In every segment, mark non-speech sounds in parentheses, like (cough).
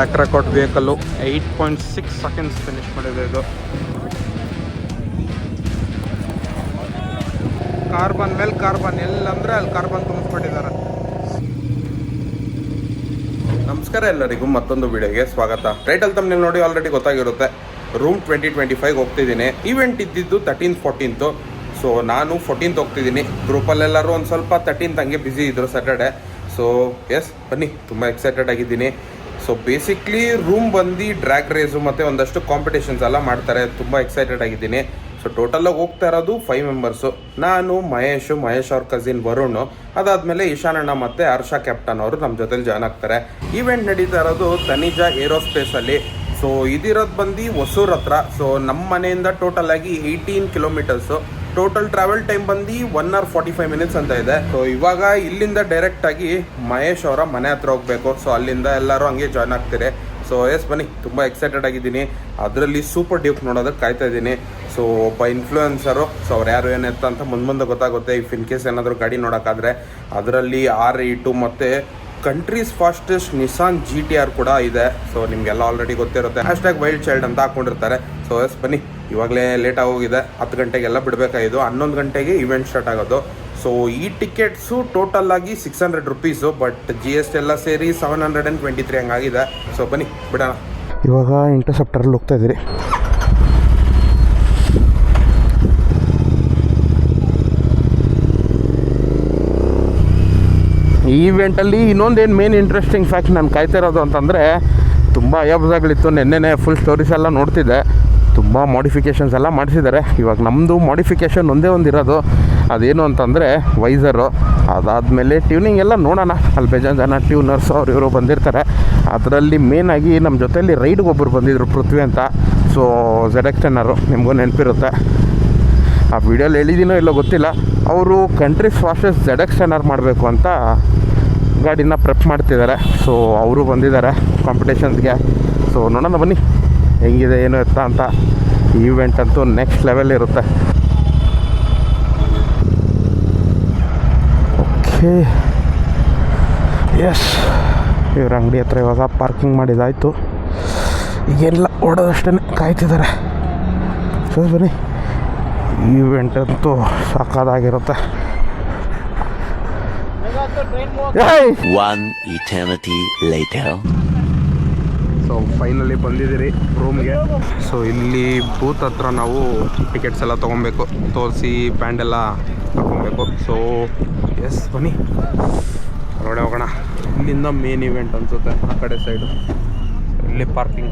Track record vehicle eight point six seconds finish ಮಾಡಿದೆ ಇದು. Carbon ಮೇಲೆ ಕಾರ್ಬನ್ ಎಲ್ಲಂದ್ರೆ ಅಲ್ಲಿ ಕಾರ್ಬನ್ ತುಂಬಿಸ್ಬಿಟ್ಟಿದ್ದಾರೆ. ನಮಸ್ಕಾರ ಎಲ್ಲರಿಗೂ ಮತ್ತೊಂದು ವಿಡಿಯೋಗೆ ಸ್ವಾಗತ. ಟೈಟಲ್ ತಮ್ಮಲ್ಲಿ ನೋಡಿ ಆಲ್ರೆಡಿ ಗೊತ್ತಾಗಿರುತ್ತೆ. ರೂಮ್ ಟ್ವೆಂಟಿ ಟ್ವೆಂಟಿ ಫೈವ್ ಹೋಗ್ತಿದ್ದೀನಿ. ಈವೆಂಟ್ ಇದ್ದಿದ್ದು ತರ್ಟೀನ್ ಫೋರ್ಟೀನ್ತು ಸೊ ನಾನು ಫೋರ್ಟೀನ್ತ್ ಹೋಗ್ತಿದ್ದೀನಿ. ಗ್ರೂಪಲ್ಲೆಲ್ಲರೂ ಒಂದು ಸ್ವಲ್ಪ ತರ್ಟೀನ್ತ್ ಹಂಗೆ ಬ್ಯುಸಿ ಇದ್ದರು ಸ್ಯಾಟರ್ಡೆ ಸೊ ಎಸ್ ಬನ್ನಿ. ತುಂಬ ಎಕ್ಸೈಟೆಡ್ ಆಗಿದ್ದೀನಿ. ಸೊ ಬೇಸಿಕ್ಲಿ ರೂಮ್ ಬಂದು ಡ್ರ್ಯಾಗ್ ರೇಸು ಮತ್ತು ಒಂದಷ್ಟು ಕಾಂಪಿಟೇಷನ್ಸ್ ಎಲ್ಲ ಮಾಡ್ತಾರೆ. ತುಂಬ ಎಕ್ಸೈಟೆಡ್ ಆಗಿದ್ದೀನಿ. ಸೊ ಟೋಟಲಾಗಿ ಹೋಗ್ತಾ ಇರೋದು ಫೈವ್ ಮೆಂಬರ್ಸು ನಾನು, ಮಹೇಶು, ಮಹೇಶ್ ಅವ್ರ ಕಸಿನ್ ವರುಣ್. ಅದಾದಮೇಲೆ ಈಶಾನಣ್ಣ ಮತ್ತು ಹರ್ಷ ಕ್ಯಾಪ್ಟನ್ ಅವರು ನಮ್ಮ ಜೊತೆಲಿ ಜಾಯ್ನ್ ಆಗ್ತಾರೆ. ಈವೆಂಟ್ ನಡೀತಾ ಇರೋದು ತನಿಜಾ ಏರೋಸ್ಪೇಸಲ್ಲಿ ಸೊ ಇದಿರೋದು ಬಂದು ಹೊಸೂರ್ ಹತ್ರ. ಸೊ ನಮ್ಮ ಮನೆಯಿಂದ ಟೋಟಲ್ ಆಗಿ eighteen kilometres total travel time ಬಂದು one hour forty five minutes ಅಂತ ಇದೆ. ಸೊ ಇವಾಗ ಇಲ್ಲಿಂದ ಡೈರೆಕ್ಟ್ ಆಗಿ ಮಹೇಶ್ ಅವರ ಮನೆ ಹತ್ರ ಹೋಗ್ಬೇಕು. ಸೊ ಅಲ್ಲಿಂದ ಎಲ್ಲರೂ ಹಂಗೆ ಜಾಯ್ನ್ ಆಗ್ತಾರೆ. ಸೊ ಎಸ್ ಬನ್ನಿ. ತುಂಬ ಎಕ್ಸೈಟೆಡ್ ಆಗಿದ್ದೀನಿ. ಅದರಲ್ಲಿ ಸೂಪರ್ ಡ್ಯೂಕ್ ನೋಡೋದಕ್ಕೆ ಕಾಯ್ತಾ ಇದ್ದೀನಿ. ಸೊ ಒಬ್ಬ ಇನ್ಫ್ಲೂಯೆನ್ಸರು ಸೊ ಅವ್ರು ಯಾರು ಏನೆತ್ತ ಅಂತ ಮುಂದೆ ಮುಂದೆ ಗೊತ್ತಾಗುತ್ತೆ. ಇಫ್ ಇನ್ ಕೇಸ್ ಏನಾದರೂ ಗಾಡಿ ನೋಡೋಕ್ಕಾದ್ರೆ. ಅದರಲ್ಲಿ ಆರ್ ಏಟು ಮತ್ತು country's fastest Nissan G T R ಕೂಡ ಇದೆ. ಸೊ ನಿಮಗೆಲ್ಲ ಆಲ್ರೆಡಿ ಗೊತ್ತಿರುತ್ತೆ. ಹ್ಯಾಶ್ ವೈಲ್ಡ್ ಚೈಲ್ಡ್ ಅಂತ ಹಾಕೊಂಡಿರ್ತಾರೆ. ಸೊ ಎಸ್ ಬನ್ನಿ. ಇವಾಗಲೇ ಲೇಟ್ ಆಗೋಗಿದೆ, ಹತ್ತು ಗಂಟೆಗೆಲ್ಲ ಬಿಡಬೇಕಾಗಿದ್ದು, ಹನ್ನೊಂದು ಗಂಟೆಗೆ ಇವೆಂಟ್ ಸ್ಟಾರ್ಟ್ ಆಗೋದು. ಸೊ ಈ ಟಿಕೆಟ್ಸು ಟೋಟಲ್ ಆಗಿ six hundred rupees but G S T ಎಲ್ಲ ಸೇರಿ seven hundred and twenty three ಹಂಗಾಗಿದೆ. So ಬನ್ನಿ, ಬಿಡೋಣ. ಇವಾಗ ಇಂಟರ್ಸೆಪ್ಟರಲ್ಲಿ ಹೋಗ್ತಾ ಇದ್ದೀರಿ. ಈ ಇವೆಂಟಲ್ಲಿ ಇನ್ನೊಂದೇನು ಮೇನ್ ಇಂಟ್ರೆಸ್ಟಿಂಗ್ ಫ್ಯಾಕ್ಟ್ ನಾನು ಕಾಯ್ತಿರೋದು ಅಂತಂದರೆ, ತುಂಬ ಅಯಾಬ್ಸಾಗಳಿತ್ತು ನೆನ್ನೆ ಫುಲ್ ಸ್ಟೋರೀಸ್ ಎಲ್ಲ ನೋಡ್ತಿದ್ದೆ. ತುಂಬ ಮಾಡಿಫಿಕೇಷನ್ಸ್ ಎಲ್ಲ ಮಾಡಿಸಿದ್ದಾರೆ. ಇವಾಗ ನಮ್ಮದು ಮಾಡಿಫಿಕೇಷನ್ ಒಂದೇ ಒಂದು ಇರೋದು. ಅದೇನು ಅಂತಂದರೆ ವೈಸರು ಅದಾದಮೇಲೆ ಟ್ಯೂನಿಂಗ್ ಎಲ್ಲ ನೋಡೋಣ. ಅಲ್ಲಿ ಬೇಜಾನ್ ಜನ ಟ್ಯೂನರ್ಸ್ ಅವ್ರು ಇವರು ಬಂದಿರ್ತಾರೆ. ಅದರಲ್ಲಿ ಮೇನಾಗಿ ನಮ್ಮ ಜೊತೆಯಲ್ಲಿ ರೈಡ್ಗೆ ಒಬ್ಬರು ಬಂದಿದ್ದರು ಪೃಥ್ವಿ ಅಂತ. ಸೊ ಝೆಡ್ ಎಕ್ಸ್ಟೆನ್ನರು ನಿಮಗೂ ನೆನಪಿರುತ್ತೆ. ಆ ವಿಡಿಯೋಲಿ ಹೇಳಿದ್ದೀನೋ ಇಲ್ಲೋ ಗೊತ್ತಿಲ್ಲ. ಅವರು ಕಂಟ್ರೀಸ್ ಫಾಸ್ಟೆಸ್ಟ್ ಎಕ್ಸ್ಟೆನರ್ ಮಾಡಬೇಕು ಅಂತ ಗಾಡಿನ ಪ್ರೆಪ್ ಮಾಡ್ತಿದ್ದಾರೆ. ಸೊ ಅವರು ಬಂದಿದ್ದಾರೆ ಕಾಂಪಿಟೇಷನ್ಸ್ಗೆ ಸೊ ನೋಡೋಣ ಬನ್ನಿ. ಹೆಂಗಿದೆ, ಏನು ಎತ್ತ ಅಂತ ಈವೆಂಟ್ ಅಂತೂ ನೆಕ್ಸ್ಟ್ ಲೆವೆಲ್ ಇರುತ್ತೆ. ಓಕೆ ಎಸ್ ಇವ್ರ ಅಂಗಡಿ ಹತ್ರ ಇವಾಗ ಪಾರ್ಕಿಂಗ್ ಮಾಡಿದಾಯಿತು. ಈಗೆಲ್ಲ ಓಡೋದಷ್ಟೇ ಕಾಯ್ತಿದ್ದಾರೆ. ಸೊ ಬನ್ನಿ. ಈವೆಂಟ್ ಅಂತೂ ಸಾಕಾದಾಗಿರುತ್ತೆ. One eternity later. So finally ಬಂದಿದ್ದೀರಿ ರೂಮ್ಗೆ ಸೊ ಇಲ್ಲಿ ಬೂತ್ ಹತ್ರ ನಾವು ಟಿಕೆಟ್ಸ್ ಎಲ್ಲ ತೊಗೊಬೇಕು. ತೋರಿಸಿ ಬ್ಯಾಂಡ್ ಎಲ್ಲ ತಗೊಬೇಕು ಸೊ ಎಸ್ ಬನ್ನಿ. ಹೊರಗಡೆ ಹೋಗೋಣ. ಇಲ್ಲಿಂದ ಮೇನ್ ಇವೆಂಟ್ ಅನ್ಸುತ್ತೆ, ಆ ಕಡೆ ಸೈಡು ಇಲ್ಲಿ ಪಾರ್ಕಿಂಗ್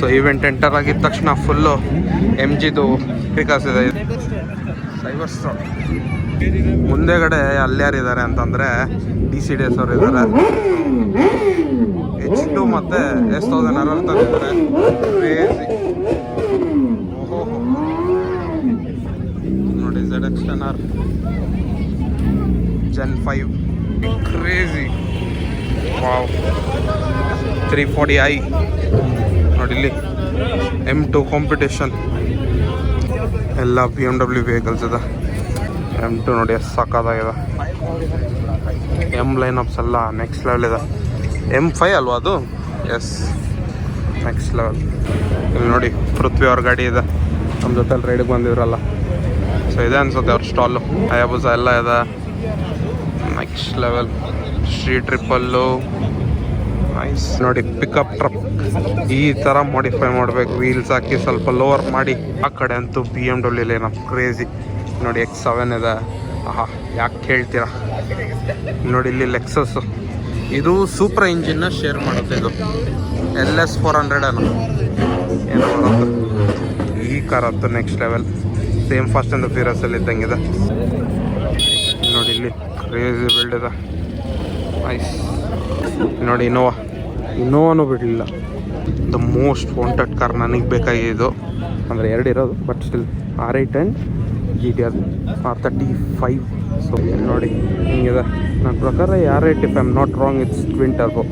ಸೊ ಇವೆಂಟ್ ಎಂಟರ್ ಆಗಿದ ತಕ್ಷಣ ಫುಲ್ಲು ಎಂ ಜಿದು ವಿಕಾಸ್ ಇದೆ. ಸೈಬರ್ ಅಲ್ಲಿ ಯಾರು ಇದ್ದಾರೆ ಅಂತಂದರೆ ಡಿ ಸಿ ಡಿ ಎಸ್ ಅವರು ಇದ್ದಾರೆ. ಎಚ್ ಟು ಮತ್ತು ಎಸ್ ತೌಸಂಡ್ ಅರವತ್ತು ತಂದಿದ್ದಾರೆ ನೋಡಿ Z X ten R gen five crazy wow three forty I ನೋಡಿ ಇಲ್ಲಿ ಎಂ ಟು ಕಾಂಪಿಟೇಷನ್ ಎಲ್ಲ ಬಿ ಎಂ ಡಬ್ಲ್ಯೂ ವೆಹಿಕಲ್ಸ್ ಇದೆ. ಎಂ ಟು ನೋಡಿ ಎಸ್ ಸಾಕಾದಾಗಿದೆ. ಎಂ ಲೈನ್ ಅಪ್ಸ್ ಎಲ್ಲ ನೆಕ್ಸ್ಟ್ ಲೆವೆಲ್ ಇದೆ. ಎಂ ಫೈ ಅಲ್ವಾ ಅದು? ಎಸ್ ನೆಕ್ಸ್ಟ್ ಲೆವೆಲ್ ಇಲ್ಲಿ ನೋಡಿ ಪೃಥ್ವಿ ಅವ್ರ ಗಾಡಿ ಇದೆ. ನಮ್ಮ ಜೊತೆಲಿ ರೈಡಿಗೆ ಬಂದಿದ್ರಲ್ಲ ಸೊ ಇದೆ ಅನ್ಸುತ್ತೆ ಅವ್ರ ಸ್ಟಾಲು ಅಯಾಬುಸ ಎಲ್ಲ ಇದೆ. Next level street triple nice ನೋಡಿ ಪಿಕಪ್ ಟ್ರಕ್ ಈ ಥರ ಮಾಡಿಫೈ ಮಾಡಬೇಕು. ವೀಲ್ಸ್ ಹಾಕಿ ಸ್ವಲ್ಪ ಲೋವರ್ ಮಾಡಿ. ಆ ಕಡೆ ಅಂತೂ ಬಿ ಎಂ ಡಬ್ಲ್ಯೂಲಿ ಏನಪ್ಪ ಕ್ರೇಜಿ ನೋಡಿ ಎಕ್ಸ್ ಸೆವೆನ್ ಇದೆ. ಆಹಾ, ಯಾಕೆ ಕೇಳ್ತೀರಾ? ನೋಡಿ, ಇಲ್ಲಿ ಲೆಕ್ಸಸ್ ಇದು ಸೂಪರ್ ಇಂಜಿನ್ನ ಶೇರ್ ಮಾಡುತ್ತೆ ಇದು. ಎಲ್ ಎಸ್ ಫೋರ್ ಹಂಡ್ರೆಡ್ ಅನ್ನು ಏನೋ ಈ ಕಾರ್ ಅಂತ next level same fast and ಇದ್ದಂಗೆ ಇದ್ದಂಗಿದೆ ನೋಡಿ, ಇಲ್ಲಿ ಕ್ರೇಜಿ ಬಿಲ್ಡ್ ಇದೆ. ನೈಸ್ ನೋಡಿ ಇನೋವಾ ಇನೋವಾನು ಬಿಡಲಿಲ್ಲ ದ ಮೋಸ್ಟ್ ವಾಂಟೆಡ್ ಕಾರ್ ನನಗೆ ಬೇಕಾಗಿದ್ದು ಅಂದರೆ ಎರಡು ಇರೋದು but still R I ten G T R R thirty five so ನೋಡಿ ಹಿಂಗಿದೆ. ನನ್ನ ಪ್ರಕಾರ or if I am not wrong it's twin turbo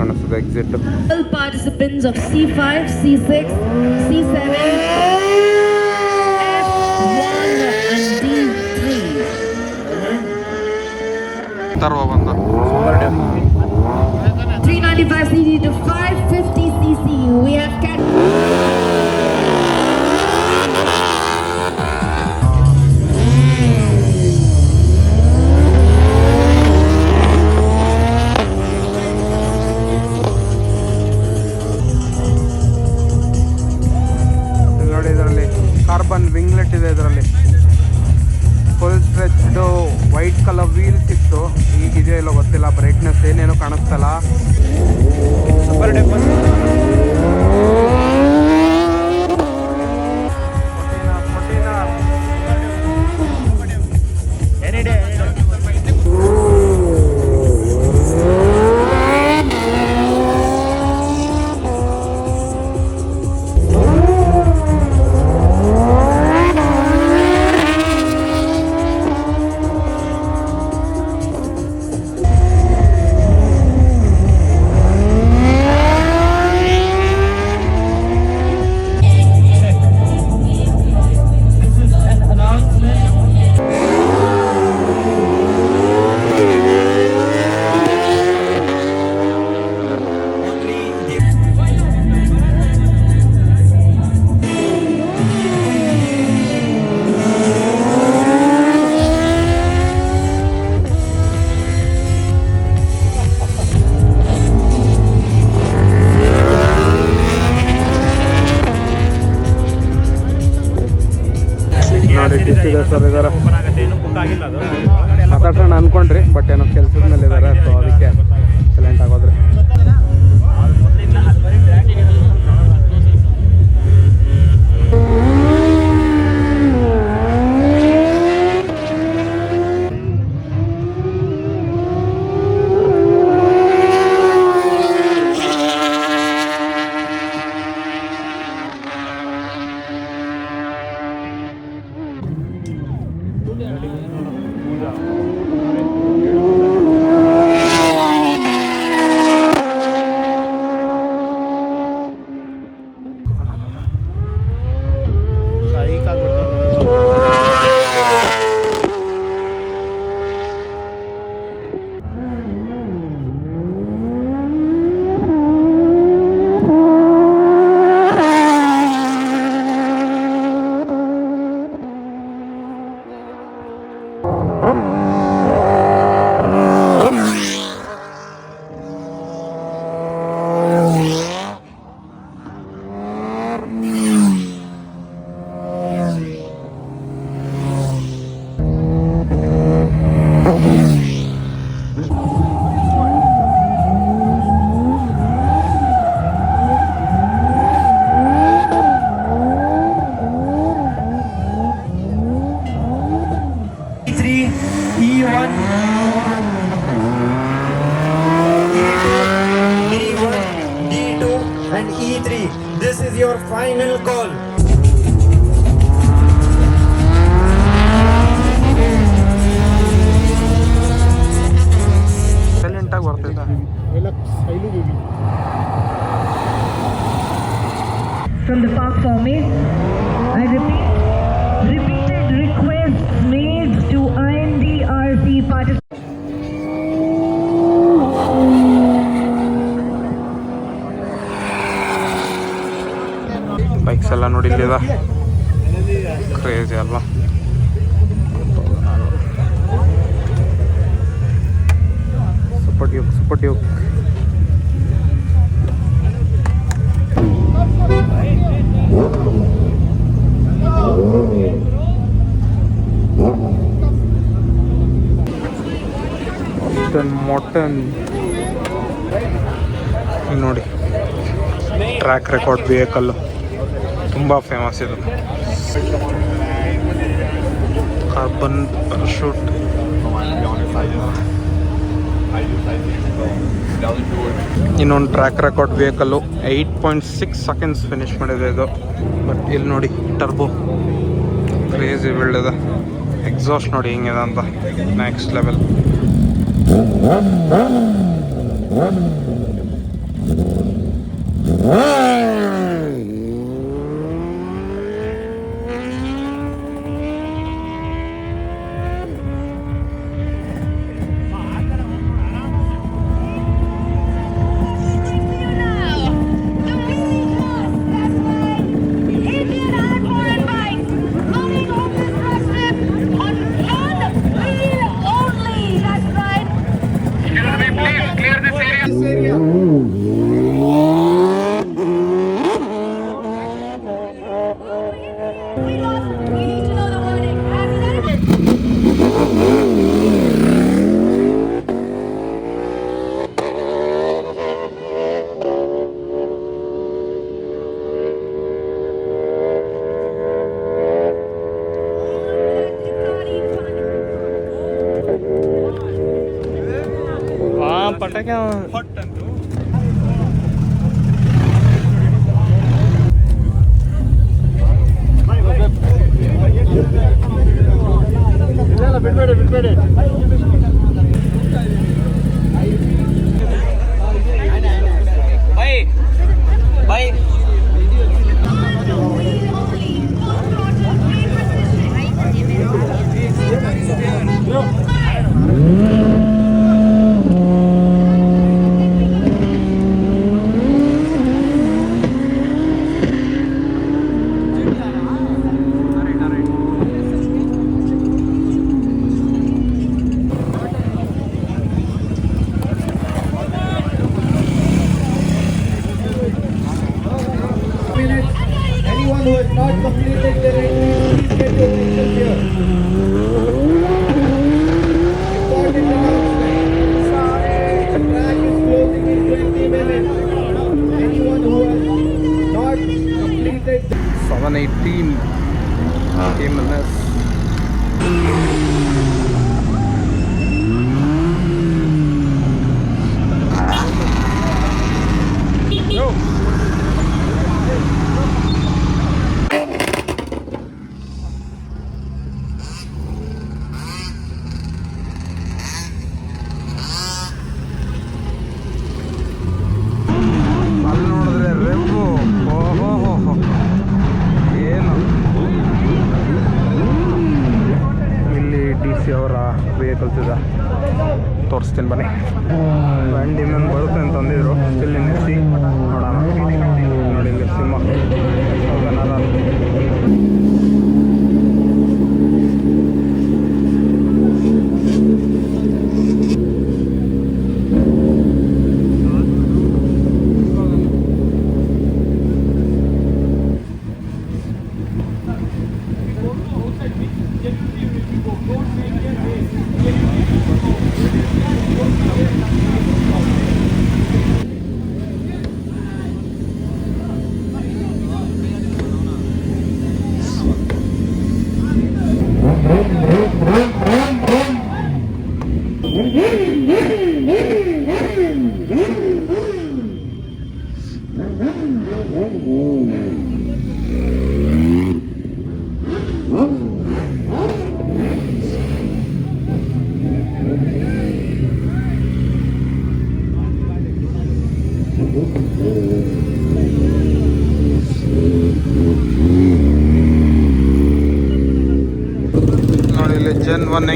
ಕಾಣಿಸ್ತದೆ exit All participants of C5, C6, C7, F1 and D3. ತರುವ ಬಂದ. 395 cc to 550 cc. We have cat. Carbon winglet ಇದೆ ಇದರಲ್ಲಿ full stretched white colour wheels ಇತ್ತು ಇದೆಯೋ ಇಲ್ಲೋ ಗೊತ್ತಿಲ್ಲ brightness ಏನೇನು ಕಾಣಿಸ್ತಲ್ಲ ಇದೆ ಸರ್ ಇದಾರೆ. ಮಾತಾಡ್ಸೋಣ ಅನ್ಕೊಂಡ್ರಿ ಬಟ್ ಏನೋ ಕೆಲ್ಸದ ಮೇಲೆ ಇದ್ದಾರೆ ಸೊ ಅದಕ್ಕೆ. From the park for me. I repeat, repeated requests made to INDRC participants. Bikes ಎಲ್ಲ ನೋಡಿ ಇಲ್ಲಿದ ಕ್ರೇಜಿ ಅಲ್ವಾ ಸೂಪರ್ ಟ್ಯೂಬ್ ಸೂಪರ್ ಟ್ಯೂಬ್ ಮೊಟನ್ ನೋಡಿ. ಟ್ರ್ಯಾಕ್ ರೆಕಾರ್ಡ್ ವೆಹಿಕಲ್ ತುಂಬ ಫೇಮಸ್ ಇದು. ಕಾರ್ಬನ್ ಪ್ಯಾರಾಶೂಟ್ ಇನ್ನೊಂದು track record vehicle eight point six seconds finish ಮಾಡಿದೆ ಇದು. But ಇಲ್ಲಿ ನೋಡಿ ಟರ್ಬೋ ಕ್ರೇಜಿ ಬೀಳಿದೆ ಎಕ್ಸಾಸ್ಟ್ ನೋಡಿ ಹಿಂಗಿದೆ ಅಂತ. ನೆಕ್ಸ್ಟ್ ಲೆವೆಲ್ ಪಟಾಕಿ minutes.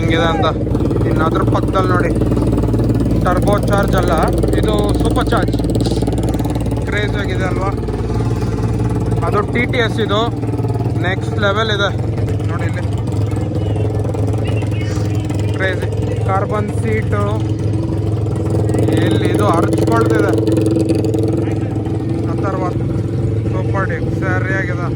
ಹೆಂಗಿದೆ ಅಂತ ಇನ್ನು ಅದ್ರ ಪಕ್ಕದಲ್ಲಿ ನೋಡಿ. ಟರ್ಬೋ ಚಾರ್ಜ್ ಅಲ್ಲ. ಇದು ಸೂಪರ್ ಚಾರ್ಜ್ ಕ್ರೇಜ್ ಆಗಿದೆ ಅಲ್ವಾ? ಅದು ಟಿ ಟಿ ಎಸ್ ಇದು. ನೆಕ್ಸ್ಟ್ ಲೆವೆಲ್ ಇದೆ. ನೋಡಿ ಇಲ್ಲಿ. ಕ್ರೇಜಿ ಕಾರ್ಬನ್ ಸೀಟು ಇಲ್ಲಿ ಇದು ಅರ್ಚ್ಕೊಳ್ತಿದೆ ಸೂಪರ್ ಡಿ ಸರಿಯಾಗಿದೆ.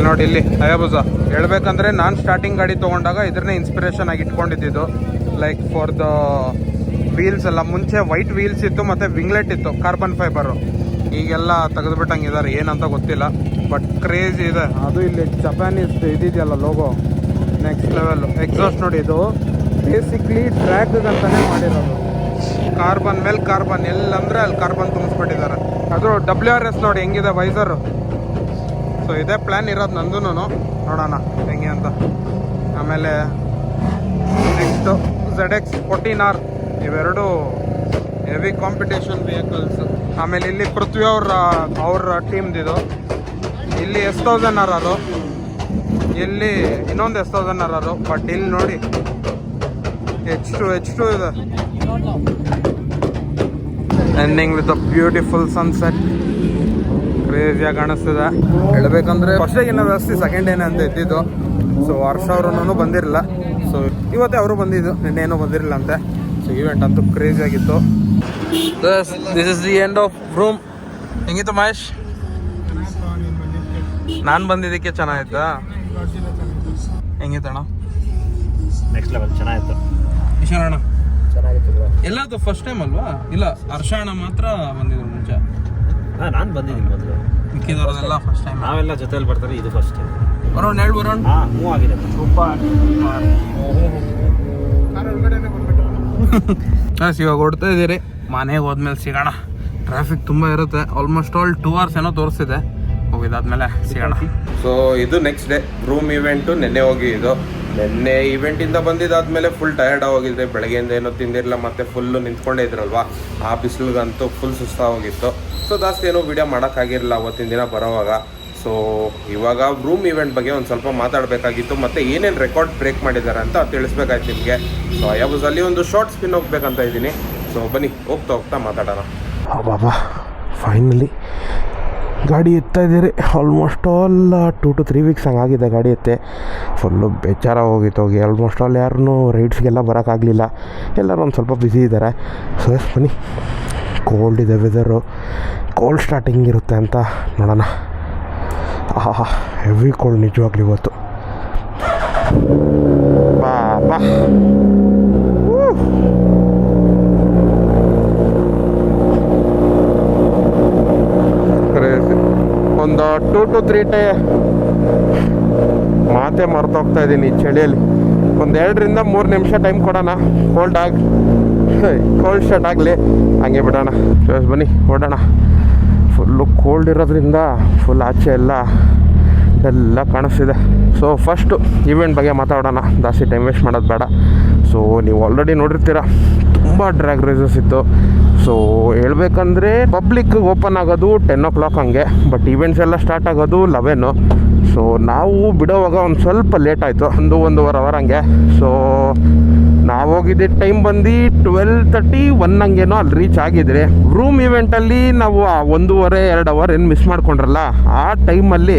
ಇಲ್ಲಿ ನೋಡಿ ಇಲ್ಲಿ. ಹಯಾಬುಸ ಹೇಳ್ಬೇಕಂದ್ರೆ ನಾನು ಸ್ಟಾರ್ಟಿಂಗ್ ಗಾಡಿ ತೊಗೊಂಡಾಗ ಇದ್ರನ್ನೇ ಇನ್ಸ್ಪಿರೇಷನ್ ಆಗಿ ಇಟ್ಕೊಂಡಿದ್ದು ಲೈಕ್ ಫಾರ್ ದ ವೀಲ್ಸ್ ಎಲ್ಲ. ಮುಂಚೆ ವೈಟ್ ವೀಲ್ಸ್ ಇತ್ತು, ಮತ್ತು ವಿಂಗ್ಲೆಟ್ ಇತ್ತು ಕಾರ್ಬನ್ ಫೈಬರು ಈಗೆಲ್ಲ ತೆಗೆದುಬಿಟ್ಟಂಗಿದ್ದಾರೆ ಏನಂತ ಗೊತ್ತಿಲ್ಲ. ಬಟ್ ಕ್ರೇಜ್ ಇದೆ. ಅದು ಇಲ್ಲಿ ಜಪಾನೀಸ್ ಇದಿದೆಯಲ್ಲ ಲೋಗೋ ನೆಕ್ಸ್ಟ್ ಲೆವೆಲ್ ಎಕ್ಸಾಸ್ಟ್ ನೋಡಿ ಇದು. ಬೇಸಿಕ್ಲಿ ಟ್ರ್ಯಾಕ್ ಅಂತಾನೆ ಮಾಡಿರೋದು. ಕಾರ್ಬನ್ ಮೇಲೆ ಕಾರ್ಬನ್ ಎಲ್ಲಂದ್ರೆ ಅಲ್ಲಿ ಕಾರ್ಬನ್ ತುಂಬಿಸ್ಬಿಟ್ಟಿದ್ದಾರೆ. ಅದು ಡಬ್ಲ್ಯೂ ಆರ್ ಎಸ್ ನೋಡಿ ಹೆಂಗಿದೆ ವೈಸರು ಸೊ ಇದೇ ಪ್ಲ್ಯಾನ್ ಇರೋದು ನಂದು ನೋಡೋಣ ಹೆಂಗೆ ಅಂತ. ಆಮೇಲೆ next Z X fourteen R ಇವೆರಡು ಹೆವಿ ಕಾಂಪಿಟೇಷನ್ ವೆಹಿಕಲ್ಸ್ ಆಮೇಲೆ ಇಲ್ಲಿ ಪೃಥ್ವಿ ಅವ್ರ ಅವ್ರ ಟೀಮ್ದಿದು ಇಲ್ಲಿ ಎಸ್ ತೌಸಂಡ್ ಆರ್ ಅದು? ಇಲ್ಲಿ ಇನ್ನೊಂದು ಎಸ್ ತೌಸಂಡ್ ಆರ್ ಅದು? ಬಟ್ ಇಲ್ಲಿ ನೋಡಿ ಎಚ್ ಟು ಎಚ್ ಟು ಇದೆ. Ending with a beautiful sunset ಕ್ರೇಜಿಯಾಗಿ ಕಾಣಿಸ್ತದ. ಹೇಳ್ಬೇಕಂದ್ರೆ ಫಸ್ಟ್ ಏನೋ ಜಾಸ್ತಿ ಸೆಕೆಂಡ್ ಏನೇ ಅಂತ ಇದ್ದಿದ್ದು. ಸೊ ವರ್ಷ ಅವ್ರನ್ನೂ ಬಂದಿರಲಿಲ್ಲ ಸೊ ಇವತ್ತೇ ಅವರು ಬಂದಿದ್ದು. ನಿನ್ನೇನೋ ಬಂದಿರಲಿಲ್ಲ ಅಂತೆ. ಸೊ ಈವೆಂಟ್ ಅಂತೂ ಕ್ರೇಜಿ ಆಗಿತ್ತು. This is the end of room ಹೆಂಗಿತ್ತು ಮಹೇಶ್? ನಾನು ಬಂದಿದ್ದಕ್ಕೆ ಚೆನ್ನಾಗಿತ್ತಾ? ಹೆಂಗಿತ್ತಣ್ಣ? ನೆಕ್ಸ್ಟ್ ಲೆವೆಲ್ ಚೆನ್ನಾಗಿತ್ತು. ಈಶಾನಣ್ಣ ಚೆನ್ನಾಗಿತ್ತು. ಎಲ್ಲದು ಫಸ್ಟ್ ಟೈಮ್ ಅಲ್ವಾ? ಇಲ್ಲ ಹರ್ಷ ಅಣ್ಣ ಮಾತ್ರ ಬಂದಿದ್ರು ಮುಂಚೆ. ಹಾ ನಾನು ಬಂದಿದ್ದೀನಿ ಮೊದಲು. ಮಿಕ್ಕಿದವರೆಲ್ಲ ಫಸ್ಟ್ ಟೈಮ್ ನಾವೆಲ್ಲ ಜೊತೆಲಿ ಬರ್ತಾರೆ ಇದು ಫಸ್ಟ್ ಬರೋಣ ಹೇಳಿ ಬರೋಣ ಹಾಂ ಮೂ ಆಗಿದೆ. ಸೂಪರ್ ಹಾಂ (laughs) ಇವಾಗ ಹೊಡ್ತಾ ಇದ್ದೀರಿ. ಮನೆಗೆ ಹೋದ್ಮೇಲೆ ಸಿಗೋಣ. ಟ್ರಾಫಿಕ್ ತುಂಬ ಇರುತ್ತೆ. ಆಲ್ಮೋಸ್ಟ್ ಆಲ್ ಟೂ ಅವರ್ಸ್ ಏನೋ ತೋರಿಸ್ತಿದೆ ಹೋಗಿದ್ದಾದ್ಮೇಲೆ ಸಿಗೋಣ. ಸೊ ಇದು ನೆಕ್ಸ್ಟ್ ಡೇ ರೂಮ್ ಇವೆಂಟು ನೆನ್ನೆ ಹೋಗಿ ಇದು. ನೆನ್ನೆ ಇವೆಂಟಿಂದ ಬಂದಿದ್ದಾದ್ಮೇಲೆ ಫುಲ್ ಟಯರ್ಡ್ ಹೋಗಿದ್ದೆ ಬೆಳಗ್ಗೆಯಿಂದ ಏನೋ ತಿಂದಿರಲಿಲ್ಲ, ಮತ್ತೆ ಫುಲ್ಲು ನಿಂತ್ಕೊಂಡೇ ಇದ್ರಲ್ವಾ? ಆ ಬಿಸಿಲಿಗಂತೂ ಫುಲ್ ಸುಸ್ತಾಗೋಗಿತ್ತು. ಸೊ ಜಾಸ್ತಿ ಏನೋ ವಿಡಿಯೋ ಮಾಡೋಕ್ಕಾಗಿರಲಿಲ್ಲ ಅವತ್ತಿನ ದಿನ ಬರೋವಾಗ. ಸೊ ಇವಾಗ ರೂಮ್ ಇವೆಂಟ್ ಬಗ್ಗೆ ಒಂದು ಸ್ವಲ್ಪ ಮಾತಾಡಬೇಕಾಗಿತ್ತು, ಮತ್ತು ಏನೇನು ರೆಕಾರ್ಡ್ ಬ್ರೇಕ್ ಮಾಡಿದ್ದಾರೆ ಅಂತ ತಿಳಿಸ್ಬೇಕಾಯ್ತು ನಿಮಗೆ. ಸೊ ಯಾವ್ದಲ್ಲಿ ಒಂದು ಶಾರ್ಟ್ ಸ್ಪಿನ್ ಹೋಗ್ಬೇಕಂತ ಇದ್ದೀನಿ. ಸೊ ಬನ್ನಿ, ಹೋಗ್ತಾ ಹೋಗ್ತಾ ಮಾತಾಡೋಣ. ಬಾಬಾ ಫೈನಲಿ ಗಾಡಿ ಎತ್ತಾ ಇದ್ದೀರಿ. Almost all two to three weeks ಹಂಗಾಗಿದೆ ಗಾಡಿ ಎತ್ತೆ. ಫುಲ್ಲು ಬೇಚಾರ ಹೋಗಿತ್ತು ಹೋಗಿ. ಆಲ್ಮೋಸ್ಟ್ ಆಲ್ ಯಾರೂ ರೈಡ್ಸ್ಗೆಲ್ಲ ಬರೋಕ್ಕಾಗಲಿಲ್ಲ. ಎಲ್ಲರೂ ಒಂದು ಸ್ವಲ್ಪ ಬ್ಯುಸಿ ಇದ್ದಾರೆ. ಸೊ ಎಸ್ ಬನ್ನಿ. ಕೋಲ್ಡ್ ಇದೆ ವೆದರು ಕೋಲ್ಡ್ ಸ್ಟಾರ್ಟಿಂಗ್ ಇರುತ್ತೆ ಅಂತ ನೋಡೋಣ. ಆಹಾ ಹೆವಿ ಕೋಲ್ಡ್ ನಿಜವಾಗ್ಲಿ ಇವತ್ತು. ಬಾ ಬಾ ಒಂದು ಟೂ ಟು ತ್ರೀ ಟೇ ಮಾತೆ ಮರ್ತೋಗ್ತಾ ಇದ್ದೀನಿ ಚಳಿಯಲ್ಲಿ. ಒಂದು ಎರಡರಿಂದ ಮೂರು ನಿಮಿಷ ಟೈಮ್ ಕೊಡೋಣ. ಕೋಲ್ಡ್ ಆಗಿ ಕೋಲ್ಡ್ ಶರ್ಟ್ ಆಗಲಿ. ಹಂಗೆ ಬಿಡೋಣ. ಚೋಸ್ ಬನ್ನಿ, ಓಡೋಣ. ಫುಲ್ಲು ಕೋಲ್ಡ್ ಇರೋದ್ರಿಂದ ಫುಲ್ ಆಚೆ ಎಲ್ಲ ಎಲ್ಲ ಕಾಣಿಸ್ತಿದೆ. ಸೊ ಫಸ್ಟು ಇವೆಂಟ್ ಬಗ್ಗೆ ಮಾತಾಡೋಣ. ಜಾಸ್ತಿ ಟೈಮ್ ವೇಸ್ಟ್ ಮಾಡೋದು ಬೇಡ. ಸೊ ನೀವು ಆಲ್ರೆಡಿ ನೋಡಿರ್ತೀರ, ತುಂಬ ಡ್ರ್ಯಾಗ್ ರೇಸಸ್ ಇತ್ತು. ಸೊ ಹೇಳ್ಬೇಕಂದ್ರೆ ಪಬ್ಲಿಕ್ ಓಪನ್ ಆಗೋದು ಟೆನ್ ಓ ಕ್ಲಾಕ್ ಹಂಗೆ ಬಟ್ ಈವೆಂಟ್ಸ್ ಎಲ್ಲ ಸ್ಟಾರ್ಟ್ ಆಗೋದು ಲೆವೆನ್ನು ಸೊ ನಾವು ಬಿಡೋವಾಗ ಒಂದು ಸ್ವಲ್ಪ ಲೇಟ್ ಆಯಿತು, ಒಂದು ಒಂದೂವರೆ ಅವರ್ ಹಂಗೆ. ಸೊ ನಾವು ಹೋಗಿದ್ದ ಟೈಮ್ ಬಂದು ಟ್ವೆಲ್ ತರ್ಟಿ ಒನ್ ಹಂಗೇನೋ ಅಲ್ಲಿ ರೀಚ್ ಆಗಿದ್ರೆ ರೂಮ್ ಇವೆಂಟಲ್ಲಿ ನಾವು ಆ ಒಂದೂವರೆ ಎರಡು ಅವರ್ ಏನು ಮಿಸ್ ಮಾಡ್ಕೊಂಡ್ರಲ್ಲ, ಆ ಟೈಮಲ್ಲಿ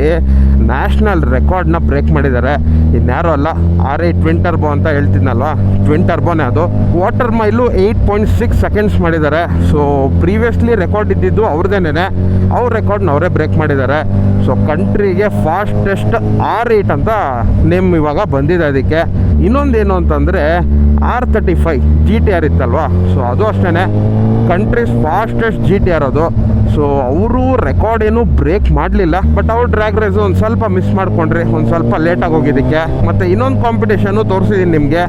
ನ್ಯಾಷನಲ್ ರೆಕಾರ್ಡ್ನ ಬ್ರೇಕ್ ಮಾಡಿದ್ದಾರೆ ಇನ್ಯಾರೋ ಅಲ್ಲ ಆರ್ ಏಟ್ ಟ್ವಿನ್ ಟರ್ಬೋ ಅಂತ ಹೇಳ್ತಿದ್ನಲ್ವ? ಟ್ವಿನ್ ಟರ್ಬೋನೇ ಅದು. Water mile eight point six seconds ಮಾಡಿದ್ದಾರೆ ಸೊ ಪ್ರೀವಿಯಸ್ಲಿ ರೆಕಾರ್ಡ್ ಇದ್ದಿದ್ದು ಅವ್ರದ್ದೇನೆ ಅವ್ರ ರೆಕಾರ್ಡ್ನ ಅವರೇ ಬ್ರೇಕ್ ಮಾಡಿದ್ದಾರೆ ಸೊ ಕಂಟ್ರಿಗೆ ಫಾಸ್ಟೆಸ್ಟ್ ಆರ್ ಏಯ್ಟ್ ಅಂತ ನೇಮ್ ಇವಾಗ ಬಂದಿದೆ ಅದಕ್ಕೆ. ಇನ್ನೊಂದೇನು ಅಂತಂದರೆ R thirty five G T R ಇತ್ತಲ್ವಾ? So ಅದು ಅಷ್ಟೇ country's fastest G T R ಅದು. ಸೊ ಅವರು ರೆಕಾರ್ಡ್ ಏನು ಬ್ರೇಕ್ ಮಾಡಲಿಲ್ಲ. ಬಟ್ ಅವ್ರು ಡ್ರ್ಯಾಗ್ ರೇಸ್ ಒಂದು ಸ್ವಲ್ಪ ಮಿಸ್ ಮಾಡಿಕೊಂಡ್ರಿ, ಒಂದು ಸ್ವಲ್ಪ ಲೇಟಾಗಿ ಹೋಗಿದ್ದಕ್ಕೆ. ಮತ್ತು ಇನ್ನೊಂದು ಕಾಂಪಿಟೇಷನ್ನು ತೋರಿಸಿದ್ದೀನಿ ನಿಮಗೆ.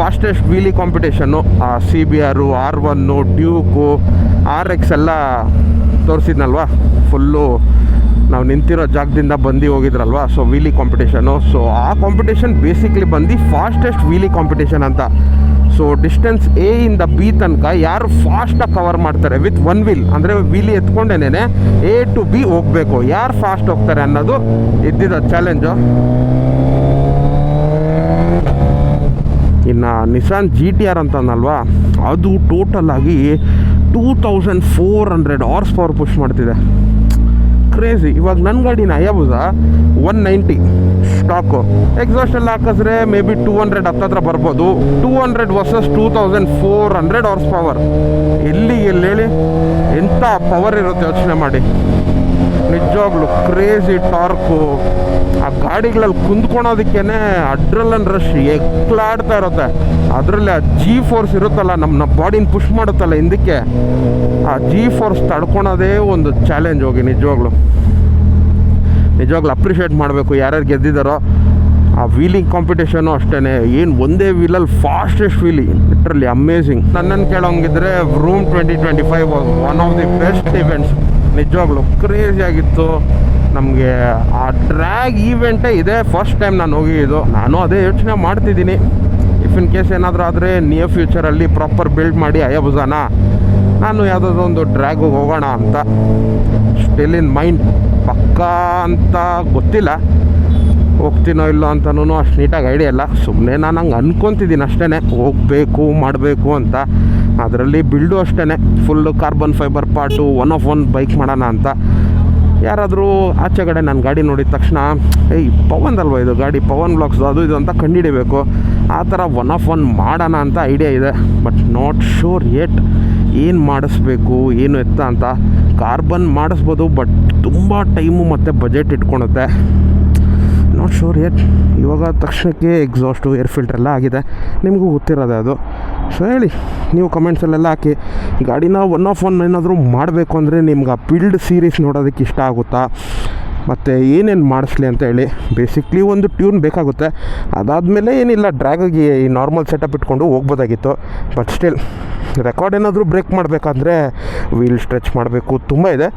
Fastest wheelie competition C B R R one Duke R X ಎಲ್ಲ ತೋರಿಸಿದ್ನಲ್ವಾ? ಫುಲ್ಲು ನಾವು ನಿಂತಿರೋ ಜಾಗದಿಂದ ಬಂದು ಹೋಗಿದ್ರಲ್ವಾ? ಸೊ ವೀಲಿ ಕಾಂಪಿಟೇಷನು ಸೊ ಆ ಕಾಂಪಿಟೇಷನ್ ಬೇಸಿಕ್ಲಿ ಬಂದು ಫಾಸ್ಟೆಸ್ಟ್ ವೀಲಿ ಕಾಂಪಿಟೇಷನ್ ಅಂತ. ಸೊ ಡಿಸ್ಟೆನ್ಸ್ ಎ ಇಂದ ಬಿ ತನಕ ಯಾರು ಫಾಸ್ಟಾಗಿ ಕವರ್ ಮಾಡ್ತಾರೆ ವಿತ್ ಒನ್ ವೀಲ್ ಅಂದರೆ ವೀಲಿ ಎತ್ಕೊಂಡೇನೆ ಎ ಟು ಬಿ ಹೋಗಬೇಕು. ಯಾರು ಫಾಸ್ಟ್ ಹೋಗ್ತಾರೆ ಅನ್ನೋದು ಇದ್ದಿದ್ದ ಚಾಲೆಂಜು ಇನ್ನು ನಿಸಾನ್ ಜಿ ಟಿ ಆರ್ ಅಂತಂದಲ್ವಾ ಅದು ಟೋಟಲ್ ಆಗಿ two thousand four hundred horsepower push ಮಾಡ್ತಿದೆ. ಕ್ರೇಜಿ ಇವಾಗ ನನ್ನ ಗಾಡಿನ Hayabusa one ninety stock exhaust ಎಲ್ಲ ಹಾಕಿದ್ರೆ ಮೇ ಬಿ ಟೂ ಹಂಡ್ರೆಡ್ ಹತ್ತತ್ರ ಬರ್ಬೋದು. Two hundred versus two thousand four hundred horsepower ಎಲ್ಲಿ ಎಲ್ಲಿ ಹೇಳಿ? ಎಂಥ ಪವರ್ ಇರುತ್ತೆ ಯೋಚನೆ ಮಾಡಿ. ನಿಜವಾಗ್ಲು ಕ್ರೇಜಿ ಟಾರ್ಕು ಆ ಗಾಡಿಗಳಲ್ಲಿ ಕುಂದ್ಕೊಳೋದಕ್ಕೇನೆ ಅಡ್ರಲ್ಲನ್ ರಶ್ ಎಕ್ಲಾಡ್ತಾ ಇರುತ್ತೆ. ಅದರಲ್ಲಿ ಆ ಜಿ ಫೋರ್ಸ್ ಇರುತ್ತಲ್ಲ ನಮ್ಮ ಬಾಡಿನ ಪುಷ್ ಮಾಡುತ್ತಲ್ಲ ಹಿಂದಕ್ಕೆ, ಆ ಜಿ ಫೋರ್ಸ್ ತಡ್ಕೊಳೋದೇ ಒಂದು ಚಾಲೆಂಜ್ ಹೋಗಿ ನಿಜವಾಗ್ಲು. ನಿಜವಾಗ್ಲೂ ಅಪ್ರಿಷಿಯೇಟ್ ಮಾಡಬೇಕು ಯಾರ್ಯಾರು ಗೆದ್ದಿದ್ದಾರೋ ಆ ವೀಲಿಂಗ್ ಕಾಂಪಿಟೇಷನು ಅಷ್ಟೇ ಏನು ಒಂದೇ ವೀಲಲ್ಲಿ ಫಾಸ್ಟೆಸ್ಟ್ ವೀಲಿ ಲಿಟ್ರಲಿ ಅಮೇಝಿಂಗ್ ನನ್ನನ್ನು ಕೇಳೋಂಗಿದ್ರೆ room twenty twenty five one of the best events ನಿಜವಾಗ್ಲು ಆಗಿತ್ತು. ನಮಗೆ ಆ ಡ್ರ್ಯಾಗ್ ಈವೆಂಟೇ ಇದೆ ಫಸ್ಟ್ ಟೈಮ್ ನಾನು ಹೋಗಿದ್ದು ನಾನು ಅದೇ ಯೋಚನೆ ಮಾಡ್ತಿದ್ದೀನಿ. ಇಫ್ ಇನ್ ಕೇಸ್ ಏನಾದರೂ ಆದರೆ ನಿಯರ್ ಫ್ಯೂಚರಲ್ಲಿ ಪ್ರಾಪರ್ ಬಿಲ್ಡ್ ಮಾಡಿ ಅಯಬುಜಾನ ನಾನು ಯಾವುದಾದ್ರು ಒಂದು ಡ್ರ್ಯಾಗಿಗೆ ಹೋಗೋಣ ಅಂತ ಸ್ಟಿಲ್ ಇನ್ ಮೈಂಡ್ ಪಕ್ಕ ಅಂತ ಗೊತ್ತಿಲ್ಲ. ಹೋಗ್ತೀನೋ ಇಲ್ಲೋ ಅಂತನೂ ಅಷ್ಟು ನೀಟಾಗಿ ಐಡಿಯಾ ಇಲ್ಲ. ಸುಮ್ಮನೆ ನಾನು ಹಂಗೆ ಅನ್ಕೊತಿದ್ದೀನಿ ಅಷ್ಟೇ ಹೋಗಬೇಕು, ಮಾಡಬೇಕು ಅಂತ. ಅದರಲ್ಲಿ ಬಿಲ್ಡು ಅಷ್ಟೇ full carbon fibre part one of one bike ಮಾಡೋಣ ಅಂತ. ಯಾರಾದರೂ ಆಚೆ ಕಡೆ ನನ್ನ ಗಾಡಿ ನೋಡಿದ ತಕ್ಷಣ, ಏಯ್ ಪವನ್ ಅಲ್ವಾ ಇದು ಗಾಡಿ? ಪವನ್ ಬ್ಲಾಕ್ಸ್ ಅದು ಇದು ಅಂತ ಕಂಡುಹಿಡಿಬೇಕು ಆ ಥರ ಒನ್ ಆಫ್ ಒನ್ ಮಾಡೋಣ ಅಂತ ಐಡಿಯಾ ಇದೆ. ಬಟ್ ನಾಟ್ ಶೋರ್ ಯೆಟ್ ಏನು ಮಾಡಿಸ್ಬೇಕು, ಏನು ಎತ್ತ ಅಂತ. ಕಾರ್ಬನ್ ಮಾಡಿಸ್ಬೋದು ಬಟ್ ತುಂಬ ಟೈಮು ಮತ್ತು ಬಜೆಟ್ ಇಟ್ಕೊಳುತ್ತೆ. ನಾಟ್ ಶೋರ್ ಯೆಟ್ ಇವಾಗ ತಕ್ಷಣಕ್ಕೆ ಎಕ್ಸಾಸ್ಟು ಏರ್ ಫಿಲ್ಟರ್ ಎಲ್ಲ ಆಗಿದೆ. ನಿಮಗೂ ಗೊತ್ತಿರೋದೆ ಅದು. ಸೊ ಹೇಳಿ, ನೀವು ಕಮೆಂಟ್ಸಲ್ಲೆಲ್ಲ ಹಾಕಿ. ಗಾಡಿನ ಒನ್ ಆಫ್ ಒನ್ ಏನಾದರೂ ಮಾಡಬೇಕು ಅಂದರೆ ನಿಮ್ಗೆ ಆ ಬಿಲ್ಡ್ ಸೀರೀಸ್ ನೋಡೋದಕ್ಕೆ ಇಷ್ಟ ಆಗುತ್ತಾ? ಮತ್ತು ಏನೇನು ಮಾಡಿಸ್ಲಿ ಅಂತ ಹೇಳಿ ಬೇಸಿಕ್ಲಿ ಒಂದು ಟ್ಯೂನ್ ಬೇಕಾಗುತ್ತೆ. ಅದಾದಮೇಲೆ ಏನಿಲ್ಲ ಡ್ರ್ಯಾಗಾಗಿ ಈ ನಾರ್ಮಲ್ ಸೆಟಪ್ ಇಟ್ಕೊಂಡು ಹೋಗ್ಬೋದಾಗಿತ್ತು. ಬಟ್ ಸ್ಟಿಲ್ ರೆಕಾರ್ಡ್ ಏನಾದರೂ ಬ್ರೇಕ್ ಮಾಡಬೇಕಂದ್ರೆ ವೀಲ್ ಸ್ಟ್ರೆಚ್ ಮಾಡಬೇಕು, ತುಂಬ ಇದೆ.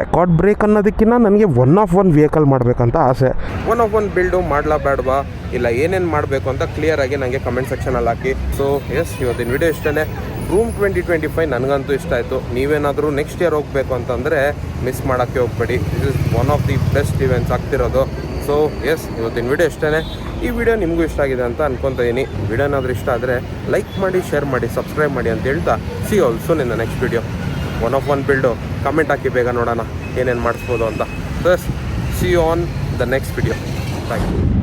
ರೆಕಾರ್ಡ್ ಬ್ರೇಕ್ ಅನ್ನೋದಕ್ಕಿಂತ ನನಗೆ ಒನ್ ಆಫ್ ಒನ್ ವೆಹಿಕಲ್ ಮಾಡಬೇಕಂತ ಆಸೆ. ಒನ್ ಆಫ್ ಒನ್ ಬಿಲ್ಡು ಮಾಡಲಾ ಬೇಡವಾ ಇಲ್ಲ ಏನೇನು ಮಾಡಬೇಕು ಅಂತ ಕ್ಲಿಯರಾಗಿ ನನಗೆ ಕಮೆಂಟ್ ಸೆಕ್ಷನಲ್ಲಿ ಹಾಕಿ. ಸೊ ಎಸ್ ಇವತ್ತಿನ ವಿಡಿಯೋ ಇಷ್ಟೇ ರೂಮ್ ಟ್ವೆಂಟಿ ಟ್ವೆಂಟಿ ಫೈವ್ ನನಗಂತೂ ಇಷ್ಟ ಆಯಿತು. ನೀವೇನಾದರೂ ನೆಕ್ಸ್ಟ್ ಇಯರ್ ಹೋಗಬೇಕು ಅಂತಂದರೆ ಮಿಸ್ ಮಾಡೋಕ್ಕೆ ಹೋಗಬೇಡಿ. It is one of the best events ಆಗ್ತಿರೋದು. ಸೊ ಎಸ್ ಇವತ್ತಿನ ವಿಡಿಯೋ ಇಷ್ಟೇ ಈ ವಿಡಿಯೋ ನಿಮಗೂ ಇಷ್ಟ ಆಗಿದೆ ಅಂತ ಅನ್ಕೊತ ಇದ್ದೀನಿ ವಿಡಿಯೋ ಏನಾದರೂ ಇಷ್ಟ ಆದರೆ ಲೈಕ್ ಮಾಡಿ ಶೇರ್ ಮಾಡಿ ಸಬ್ಸ್ಕ್ರೈಬ್ ಮಾಡಿ ಅಂತ ಹೇಳ್ತಾ. ಸಿ ಆಲ್ಸೋ ನಿನ್ನ next video one of one build comment ಹಾಕಿ ಬೇಗ ನೋಡೋಣ. ಏನೇನು ಮಾಡಿಸ್ಬೋದು ಅಂತ. Sir see you on the next video thank you